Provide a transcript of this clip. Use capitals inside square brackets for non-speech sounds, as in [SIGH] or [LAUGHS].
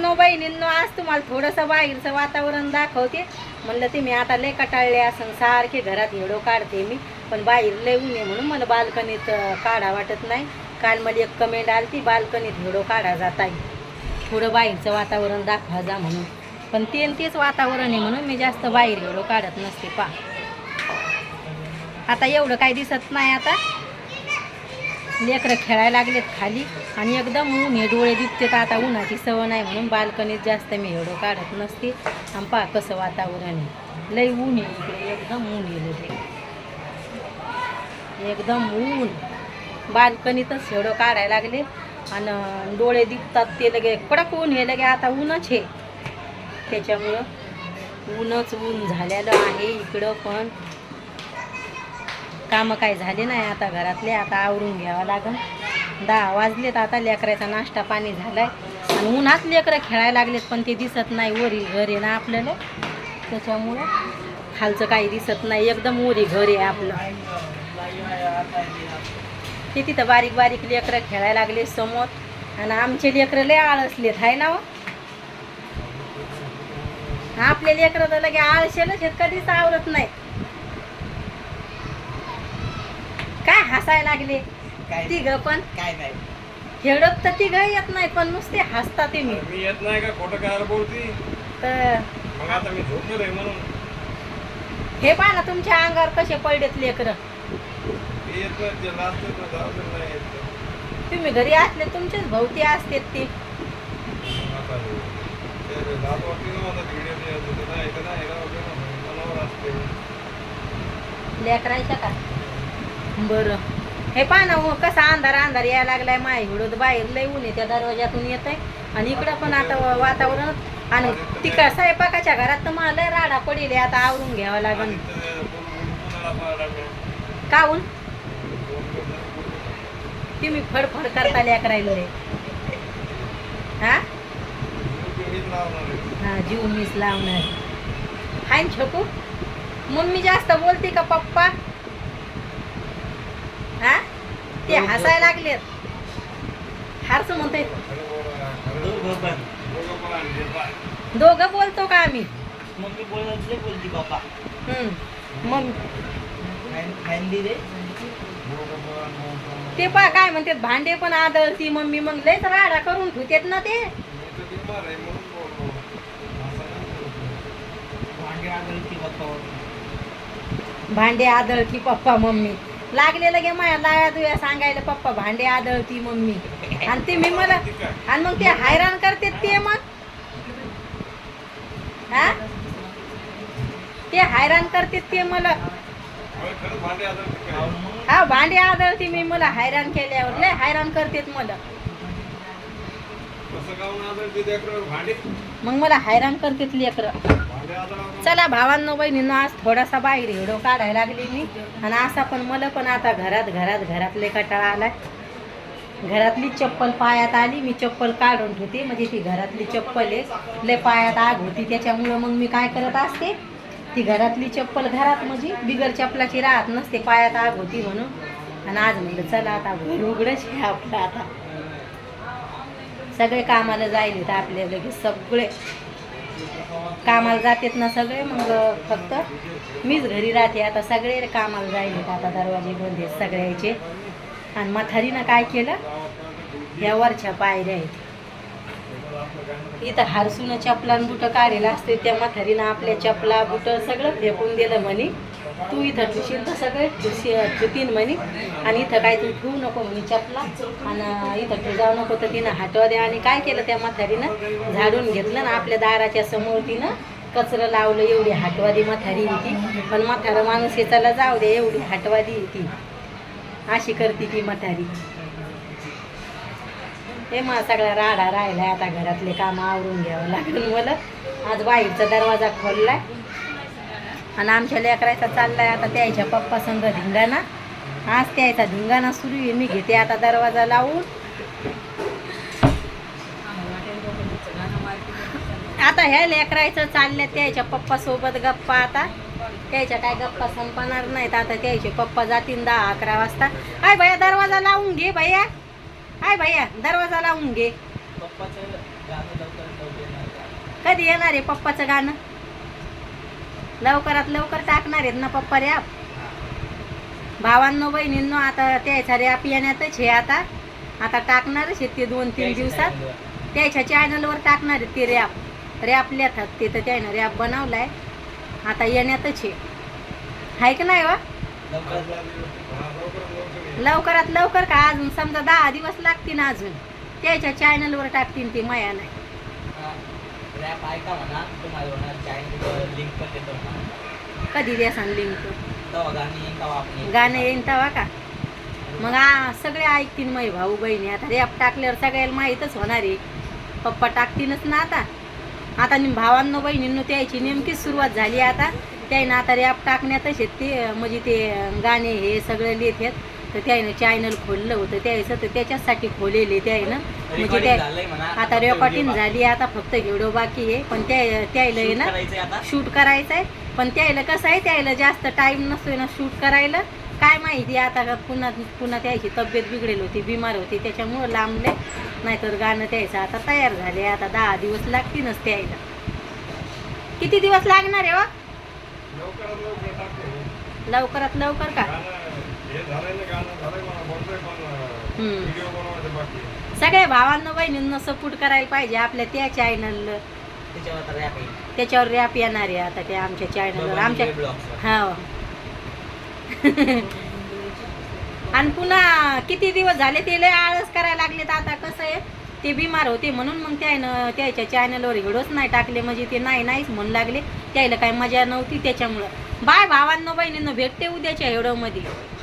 भावांनो बहिणींनो आज तुम्हाला थोडंसं बाहेरचं वातावरण दाखवते. म्हणलं ते मी आता लय कटाळले असं सारखे घरात हिडो काढते मी. पण बाहेर लय ऊन म्हणून मला बाल्कनीत काढा वाटत नाही. काल मला एक कमेंट आली ती बाल्कनीत हिडो काढा जात आहे थोडं बाहेरचं वातावरण दाखवा जा म्हणून. पण ते तेच वातावरण आहे म्हणून मी जास्त बाहेर हिडो काढत नसते पा आता एवढं काही दिसत नाही आता. लेकरं खेळायला लागलेत खाली आणि एकदम ऊन हे डोळे दिसते तर आता उन्हाची सवय नाही म्हणून बाल्कनीत जास्त मी एवढं काढत नसते. आणि पहा कसं वातावरण आहे. लई ऊन आहे इकडे एकदम ऊन येलं ते एकदम ऊन. बाल्कनीतच एवढं काढायला लागले आणि डोळे दिसतात ते लगे. कडक ऊन हे लगे आता ऊनच हे त्याच्यामुळं ऊनच ऊन झालेलं आहे इकडं पण. कामं काय झाले नाही आता घरातले आता आवरून घ्यावं लागन. दहा वाजलेत आता लेकराचा नाश्ता पाणी झालाय. आणि उन्हात लेकरं खेळायला लागलेत पण ते दिसत नाही वरी घर आहे ना आपल्याला. त्याच्यामुळं खालचं काही दिसत नाही एकदम वरी घर आहे आपलं. ते तिथं बारीक बारीक लेकरं खेळायला लागले समोर. आणि आमचे लेकरं लय आळसलेत आहे ना हो? आपले लेकरं तर लगे आळशेलच आहेत कधीच आवरत नाही काय हसायला लागले. काय? तिघ पण काय नाही. खेळत तर तिघ येत नाही पण नुसते हसता ते मी. मी येत नाही का? खोटं काय बोलती? तर मग आता मी आहे म्हणून. हे पहा ना तुमच्या अंगावर कसे पडलेत लेकर. मी येत नाही ते लास्ट जाऊ दे नाही येत तुम्ही घरी असले तुमचेच भोवती असते ते. आता ते जात वाटते ना मला व्हिडिओ नाही येत होते नाही का नाही राहू दे ना मनावर असते. लेकरायच्या का? बरं. हे पहा ना हो, कसा अंधार अंधार यायला लागलाय. माय हिडोत बाहेर लय ऊन आहे त्या दरवाज्यातून येत आहे आणि इकडं पण आता वातावरण आणि तिकडं स्वयंपाकाच्या घरात तर मला राडा पडेल आता आवरून घ्यावं लागेल. काऊन? तुम्ही फडफड करता लेकरायला लय. हा? हा जीव मीच लावणार. हाय ना छोकू? मम्मी जास्त बोलते का पप्पा हा ते हसायला लागलेत. हारच म्हणते दोघं बोलतो का आम्ही? मम्मी बोलत बोलती बाबा मग? ते पा काय म्हणतात भांडे पण आदळती मम्मी मग लयच राडा करून ठेवतेत ना ते. भांडे आदळती पप्पा मम्मी. लागलेलं गे माया लाया दुया सांगायला पप्पा भांडे आदळती मम्मी आणि ते मी मला. आणि मग ते हैराण करते ते मग. हा? ते हैराण करते ते मला. हा भांडे आदळते मी मला हैराण केल्यावर. लय हैराण करतेत मला. मग मला हैराण करतेत लेकरं. चला भावांनो बहिणींनो आज थोडासा बाहेर हिडो काढायला लागली मी. आणि असा पण मला पण आता घरात घरात घरातले कटाळा आलाय. घरातली चप्पल पायात आली मी चप्पल काढून ठेवते. म्हणजे ती घरातली चप्पल आहे लय पायात आग होती. त्याच्यामुळं मग मी काय करत असते ती घरातली चप्पल घरात म्हणजे बिगर चप्पलाची राहत नसते पायात आग होती म्हणून. आणि आज म्हणलं चला आता घर उघडच हे आपलं आता. सगळे कामाला जाईल तर आपले लगेच सगळे. कामाला जातात ना सगळे मग फक्त मीच घरी राहते. आता सगळे कामाला जाईल आता दरवाजे बंद आहेत सगळ्याचे. आणि मथारीनं काय केलं? या वरच्या पायऱ्या आहेत. इथं हारसून चपला बुट बुटं असते त्या म्हातारीनं आपल्या चपला बुटं सगळं फेकून दिलं म्हणे. तू इथं ठुशील तर सगळे ठुशी ठुतीन म्हणे. आणि इथं काय तू ठेवू नको म्हणे चपला. आणि इथं ठेव जाऊ नको तर तिनं हाटवा द्या. आणि काय केलं त्या म्हातारीनं? झाडून घेतलं ना आपल्या दाराच्या समोर तिनं. कचरं लावलं एवढी हाटवादी म्हातारी होती. पण म्हातारा माणूस हे जाऊ दे एवढी हाटवादी होती ती. अशी करते ती म्हातारी. हे मग सगळा राडा राहिलाय आता घरातले काम आवरून घ्यावं लागेल मला. आज बाहेरचा दरवाजा खोललाय. आणि आमच्या लेकरायचा चाललाय आता त्याच्या पप्पा संघ धिंगाणा. आज त्याचा धिंगाणा सुरू आहे. मी घेते आता दरवाजा लावून. आता ह्या लेकरायचं चाललंय. त्याच्या पप्पा सोबत गप्पा आता. त्याच्या काय गप्पा संपणार नाहीत. आता त्याचे पप्पा जातील दहा अकरा वाजता. आय भैया दरवाजा लावून घे भैया. आय भैया दरवाजा लावून घे. कधी येणार आहे पप्पाचं गाणं? लवकरात लवकर टाकणार आहेत ना पप्पा रॅप भावांनो बहिणींनो आता त्याचा रॅप येण्यातच हे आता. आता टाकणारच आहेत ते दोन तीन दिवसात. त्याच्या चॅनलवर टाकणार आहेत ते रॅप रॅप लिहितात ते तर त्यानं रॅप बनवलाय. आता येण्यातच आहे आहे का नाही वा हा, लवकरात लवकर का अजून? समजा दहा दिवस लागतील अजून. त्याच्या चॅनलवर टाकतील ते माया नाही रॅप ऐका म्हणा. तुम्हाला म्हणा चॅनल लिंक पण देतो म्हणा. कधी द्या सांग लिंक तेव्हा गाणी येईन तेव्हा आपण गाणं येईन तेव्हा का? मग आ सगळे ऐकतील मै भाऊ बहिणी. आता रॅप टाकल्यावर सगळ्याला माहीतच होणार आहे. पप्पा टाकतीलच ना आता. आता भावांनो बहिणींनो त्याची नेमकीच सुरुवात झाली आता. त्यानं आता रॅप टाकण्यातच आहेत ते. म्हणजे ते गाणे हे सगळं लिहितात तर त्यानं चॅनल खोललं होतं. त्याचं तर त्याच्यासाठी खोलेले त्यानं. म्हणजे त्या आता रेकॉर्डिंग झाली आता फक्त व्हिडिओ बाकी आहे. पण त्या त्याला आहे ना शूट करायचं आहे पण त्याला कसं आहे त्याला जास्त टाइम नसतोय ना शूट करायला. काय माहिती आता का पुन्हा पुन्हा त्याची तब्येत बिघडेल होती बिमार होती. त्याच्यामुळं लांबले नाहीतर गाणं त्याचं आता तयार झाले आता दहा दिवस लागतीलच त्याला किती दिवस लागणार आहे वा लवकरात लवकर टाकतो लवकरात लवकर का? हे. सगळ्या भावांना बहिणींना सपोर्ट करायला पाहिजे. आपल्या त्या चॅनलला त्याच्यावर रॅप येईल. त्याच्यावर रॅप येणार आहे आता त्या आमच्या चॅनलवर आमच्या ब्लॉग्सवर हो. [LAUGHS] आणि पुन्हा किती दिवस झाले ते लय आळस करायला लागले तर आता. कसं आहे? ते बिमार होते म्हणून मग त्यानं त्याच्या चॅनलवर व्हिडिओच नाही टाकले. म्हणजे ते नाही नाहीच म्हणू लागले. त्याला काही मजा नव्हती. त्याच्यामुळं बाय भावांनो बहिणींनो भेटते उद्याच्या व्हिडिओमध्ये